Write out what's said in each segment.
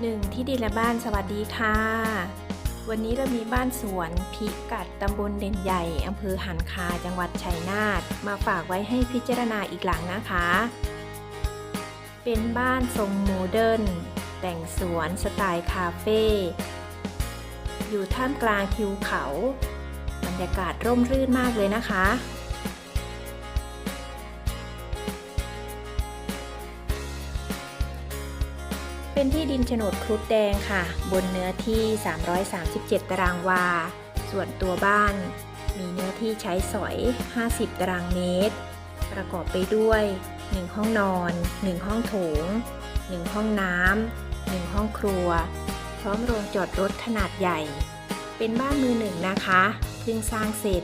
หนึ่งที่ดินและบ้านสวัสดีค่ะ วันนี้เรามีบ้านสวนพิกัดตำบลเด่นใหญ่อำเภอหันคาจังหวัดชัยนาทมาฝากไว้ให้พิจารณาอีกหลังนะคะ เป็นบ้านทรงโมเดิร์นแต่งสวนสไตล์คาเฟ่อยู่ท่ามกลางทิวเขา บรรยากาศร่มรื่นมากเลยนะคะ เป็นที่ดินโฉนดครุฑแดงค่ะ บนเนื้อที่ 337 ตารางวา ส่วนตัวบ้าน มีเนื้อที่ใช้สอย 50 ตารางเมตร ประกอบไปด้วย 1 ห้องนอน 1 ห้องโถง 1 ห้องน้ำ 1 ห้องครัว พร้อมโรงจอดรถขนาดใหญ่ เป็นบ้านมือหนึ่งนะคะเพิ่งสร้างเสร็จ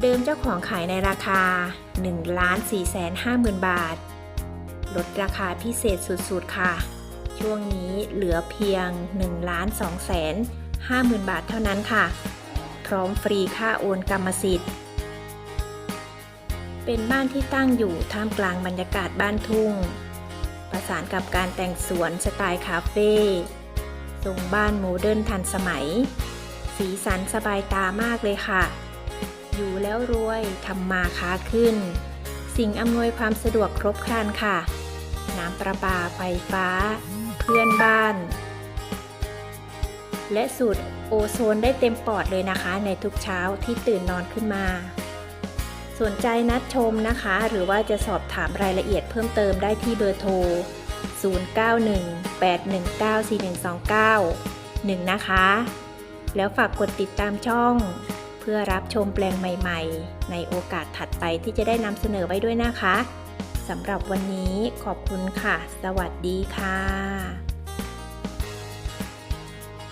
เดิมเจ้าของขายในราคา 1 4 5 0 0 0 0 บาท ลดราคาพิเศษสุดๆค่ะ ช่วงนี้เหลือเพียง 1 ล้าน2แสน50,000 บาทเท่านั้นค่ะ พร้อมฟรีค่าโอนกรรมสิทธิ์ เป็นบ้านที่ตั้งอยู่ท่ามกลางบรรยากาศบ้านทุ่ง ประสานกับการแต่งสวนสไตล์คาเฟ่ทรงบ้านโมเดิร์นทันสมัย สีสันสบายตามากเลยค่ะ อยู่แล้วรวยทำมาค้าขึ้น สิ่งอำนวยความสะดวกครบครันค่ะ น้ำประปาไฟฟ้า เพื่อนบ้าน และสูตรโอโซนได้เต็มปอดเลยนะคะ ในทุกเช้าที่ตื่นนอนขึ้นมา สนใจนัดชมนะคะ หรือว่าจะสอบถามรายละเอียดเพิ่มเติมได้ที่เบอร์โทร 0918194129 1 นะคะ แล้วฝากกดติดตามช่องเพื่อรับชมแปลงใหม่ ๆ ในโอกาสถัดไปที่จะได้นำเสนอไว้ด้วยนะคะ สำหรับวันนี้ขอบคุณค่ะ สวัสดีค่ะ